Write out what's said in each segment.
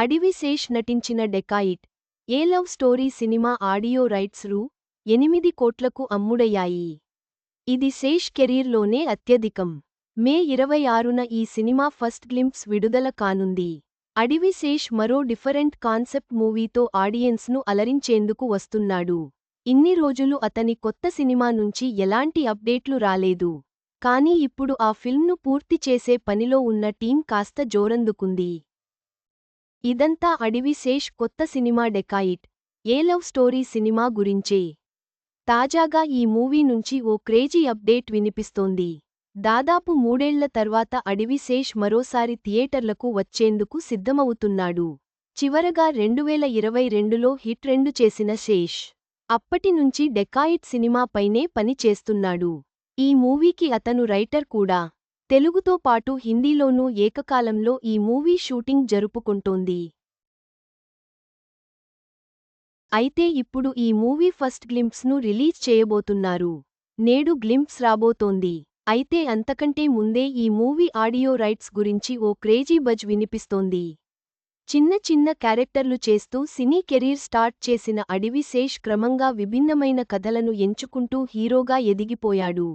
అడివి శేష్ నటించిన dacoit a love story cinema audio rights రూ ఎనిమిది కోట్లకు అమ్ముడయ్యాయి. ఇది శేష్ కెరీర్లోనే అత్యధికం. మే ఇరవై ఆరున ఈ సినిమా ఫస్ట్ గ్లింప్స్ విడుదల కానుంది. అడివి శేష్ మరో డిఫరెంట్ కాన్సెప్ట్ మూవీతో ఆడియన్స్ను అలరించేందుకు వస్తున్నాడు. ఇన్ని రోజులు అతని కొత్త సినిమా నుంచి ఎలాంటి అప్డేట్లు రాలేదు. కానీ ఇప్పుడు ఆ ఫిల్మ్ను పూర్తి చేసే పనిలో ఉన్న టీం కాస్త జోరందుకుంది. ఇదంతా అడివి శేష్ కొత్త cinema dacoit. A love story cinema గురించే? తాజాగా ఈ మూవీ నుంచి ఓ క్రేజీ అప్డేట్ వినిపిస్తోంది. దాదాపు మూడేళ్ళ తర్వాత అడివిశేష్ మరోసారి థియేటర్లకు వచ్చేందుకు సిద్ధమవుతున్నాడు. చివరగా రెండువేల ఇరవై రెండులో హిట్ రెండు చేసిన శేష్. అప్పటినుంచి డెకాయిట్ సినిమాపైనే పని చేస్తున్నాడు ఈ మూవీకి అతను రైటర్ కూడా. తెలుగుతో పాటు హిందీలోనూ ఏకకాలంలో ఈ మూవీ షూటింగ్ జరుపుకుంటోంది. అయితే ఇప్పుడు ఈ మూవీ ఫస్ట్ గ్లింప్స్ను రిలీజ్ చేయబోతున్నారు. నేడు గ్లింప్స్ రాబోతోంది. అయితే అంతకంటే ముందే ఈ మూవీ ఆడియో రైట్స్ గురించి ఓ క్రేజీ బజ్ వినిపిస్తోంది. చిన్న చిన్న క్యారెక్టర్లు చేస్తూ సినీ కెరీర్ స్టార్ట్ చేసిన అడివి శేష్ క్రమంగా విభిన్నమైన కథలను ఎంచుకుంటూ హీరోగా ఎదిగిపోయాడు.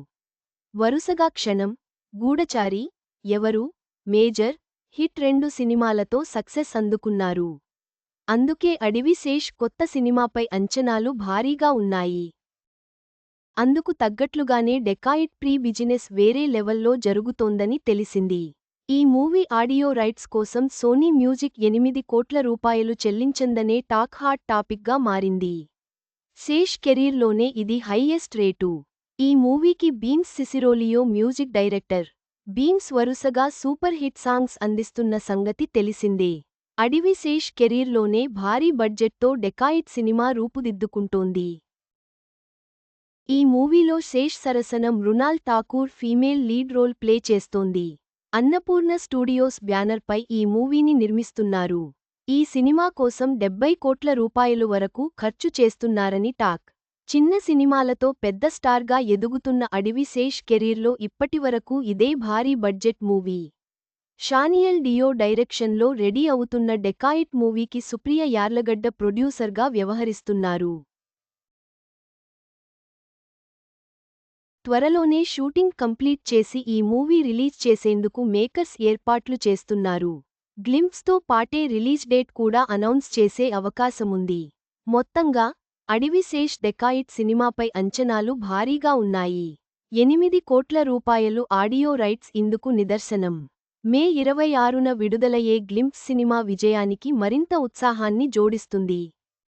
వరుసగా క్షణం గూఢచారి ఎవరు? మేజర్ హిట్ రెండు సినిమాలతో సక్సెస్ అందుకున్నారు. అందుకే అడివి శేష్ కొత్త సినిమాపై అంచనాలు భారీగా ఉన్నాయి. అందుకు తగ్గట్లుగానే డెకాయిట్ ప్రీ బిజినెస్ వేరే లెవెల్లో జరుగుతోందని తెలిసింది. ఈ మూవీ ఆడియో రైట్స్ కోసం సోనీ మ్యూజిక్ ఎనిమిది కోట్ల రూపాయలు చెల్లించందనే టాక్ హాట్ టాపిక్గా మారింది. శేష్ కెరీర్లోనే ఇది హైయెస్ట్ రేటు. ఈ మూవీకి బీన్స్ సిసిరోలియో మ్యూజిక్ డైరెక్టర్. బీన్స్ వరుసగా సూపర్ హిట్ సాంగ్స్ అందిస్తున్న సంగతి తెలిసిందే. అడివి శేష్ కెరీర్లోనే భారీ బడ్జెట్తో డెకాయిట్ సినిమా రూపుదిద్దుకుంటోంది. ఈ మూవీలో శేష్ సరసన Mrunal Thakur female lead role play చేస్తోంది. అన్నపూర్ణ స్టూడియోస్ బ్యానర్పై ఈ మూవీని నిర్మిస్తున్నారు. ఈ సినిమా కోసం డెబ్బై కోట్ల రూపాయలు వరకు ఖర్చు చేస్తున్నారని టాక్. చిన్న సినిమాలతో పెద్ద స్టార్గా ఎదుగుతున్న అడవిశేష్ కెరీర్లో ఇప్పటివరకు ఇదే భారీ బడ్జెట్ మూవీ. షానియల్ డియో డైరెక్షన్లో రెడీ అవుతున్న డెకాయిట్ మూవీకి సుప్రియ యార్లగడ్డ ప్రొడ్యూసర్గా వ్యవహరిస్తున్నారు. త్వరలోనే షూటింగ్ కంప్లీట్ చేసి ఈ మూవీ రిలీజ్ చేసేందుకు మేకర్స్ ఏర్పాట్లు చేస్తున్నారు. గ్లింప్స్తో పాటే రిలీజ్ డేట్ కూడా అనౌన్స్ చేసే అవకాశముంది. మొత్తంగా అడివిశేష్ డెకాయిట్ సినిమాపై అంచనాలు భారీగా ఉన్నాయి. ఎనిమిది కోట్ల రూపాయలు ఆడియో రైట్స్ ఇందుకు నిదర్శనం. మే ఇరవై ఆరున విడుదలయ్యే గ్లింప్స్ సినిమా విజయానికి మరింత ఉత్సాహాన్ని జోడిస్తుంది.